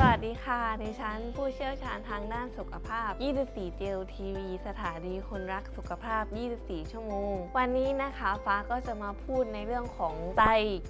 สวัสดีค่ะ ดิฉันผู้เชี่ยวชาญทางด้านสุขภาพ 24เจลทีวีสถานีคนรักสุขภาพ 24 ชั่วโมง วันนี้นะคะฟ้าก็จะมาพูดในเรื่องของไต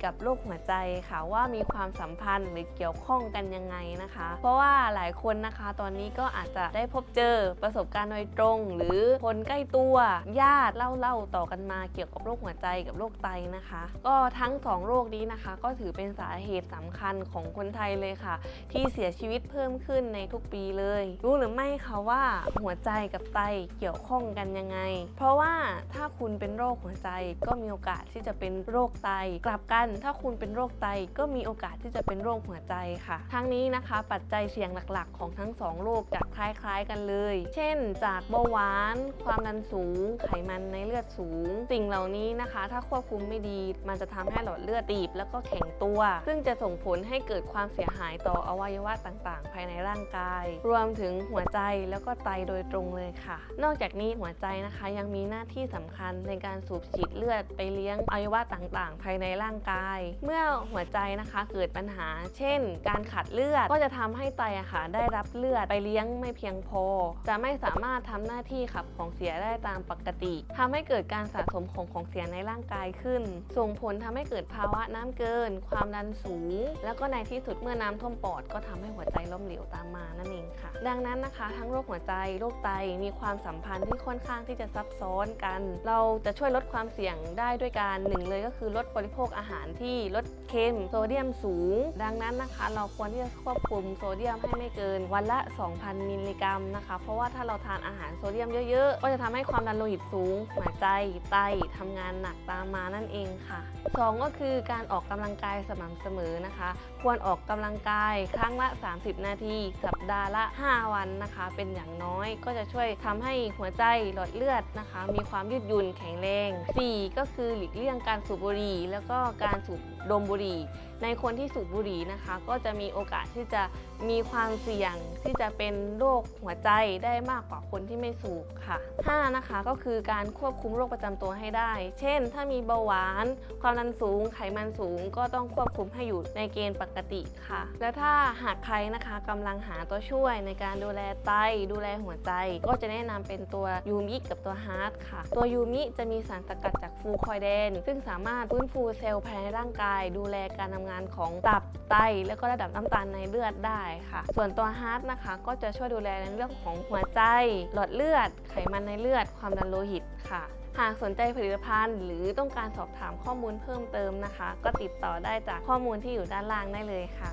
กับโรคหัวใจค่ะว่ามีความสัมพันธ์หรือเกี่ยวข้องกันยังไงนะคะ เพราะว่าหลายคนนะคะตอนนี้ก็อาจจะได้พบเจอประสบการณ์โดยตรง หรือคนใกล้ตัวญาติเล่าเล่าๆต่อกันมาเกี่ยวกับโรคหัวใจกับโรคไตนะคะ ก็ทั้งสองโรคนี้นะคะ ก็ถือเป็นสาเหตุสำคัญของคนไทยเลยค่ะที่สียชีวิตเพิ่มขึ้นในทุกปีเลย รู้หรือไม่คะว่าหัวใจกับไตเกี่ยวข้องกันยังไง เพราะว่าถ้าคุณเป็นโรคหัวใจก็มีโอกาสที่จะเป็นโรคไต กลับกัน ถ้าคุณเป็นโรคไตก็มีโอกาสที่จะเป็นโรคหัวใจค่ะ ทั้งนี้นะคะ ปัจจัยเสี่ยงหลักๆ ของทั้งสองโรคจะคล้ายๆกันเลย เช่น จากเบาหวาน ความดันสูง ไขมันในเลือดสูง สิ่งเหล่านี้นะคะ ถ้าควบคุมไม่ดี มันจะทำให้หลอดเลือดตีบ แล้วก็แข็งตัว ซึ่งจะส่งผลให้เกิดความเสียหายต่ออวัยวะต่างๆ ภายในร่างกาย รวมถึงหัวใจแล้วก็ไตโดยตรงเลยค่ะ นอกจากนี้หัวใจนะคะยังมีหน้าที่สำคัญในการสูบฉีดเลือดไปเลี้ยงอวัยวะต่างๆ ภายในร่างกาย เมื่อหัวใจนะคะเกิดปัญหา เช่น การขาดเลือดก็จะทำให้ไตอะค่ะได้รับเลือดไปเลี้ยงไม่เพียงพอ จะไม่สามารถทำหน้าที่ขับของเสียได้ตามปกติทำให้เกิดการสะสมของของเสียในร่างกายขึ้น ส่งผลทำให้เกิดภาวะน้ำเกิน ความดันสูง แล้วก็ในที่สุดเมื่อน้ำท่วมปอดก็ทำให้หัวใจล้มเหลวตามมานั่นเองค่ะ ดังนั้นนะคะ ทั้งโรคหัวใจโรคไตมีความสัมพันธ์ที่ค่อนข้างที่จะซับซ้อนกัน เราจะช่วยลดความเสี่ยงได้ด้วยการหนึ่งเลยก็คือลดบริโภคอาหารที่ลดเค็มโซเดียมสูง ดังนั้นนะคะ เราควรที่จะควบคุมโซเดียมให้ไม่เกินวันละ 2,000 มิลลิกรัมนะคะ เพราะว่าถ้าเราทานอาหารโซเดียมเยอะๆ ก็จะทำให้ความดันโลหิตสูง หัวใจไตทำงานหนักตามมานั่นเองค่ะสองก็คือการออกกำลังกายสม่ำเสมอนะคะ ควรออกกำลังกายครั้งละ 30 นาที สัปดาห์ละ 5 วันนะคะ เป็นอย่างน้อยก็จะช่วยทำให้หัวใจหลอดเลือดนะคะ มีความยืดหยุ่นแข็งแรง 4 ก็คือหลีกเลี่ยงการสูบบุหรี่ แล้วก็การสูบดมบุหรี่ ในคนที่สูบบุหรี่นะคะ ก็จะมีโอกาสที่จะมีความเสี่ยงที่จะเป็นโรคหัวใจได้มากกว่าคนที่ไม่สูบค่ะ5นะคะก็คือการควบคุมโรคประจำตัวให้ได้ เช่น ถ้ามีเบาหวาน ความดันสูง ไขมันสูง ก็ต้องควบคุมให้อยู่ในเกณฑ์ปกติค่ะ แล้วถ้าหากใครนะคะกำลังหาตัวช่วยในการดูแลไต ดูแลหัวใจ ก็จะแนะนำเป็นตัวยูมิกับตัวฮาร์ดค่ะ ตัวยูมิจะมีสารสกัดจากฟูคอยแดน ซึ่งสามารถฟื้นฟูเซลล์ภายในร่างกาย ดูแลการทำงานของตับไต แล้วก็ระดับน้ำตาลในเลือดได้ค่ะ ส่วนตัวฮาร์ดนะคะก็จะช่วยดูแลในเรื่องของหัวใจ หลอดเลือด ไขมันในเลือด ความดันโลหิตค่ะหากสนใจผลิตภัณฑ์ หรือต้องการสอบถามข้อมูลเพิ่มเติมนะคะ ก็ติดต่อได้จากข้อมูลที่อยู่ด้านล่างได้เลยค่ะ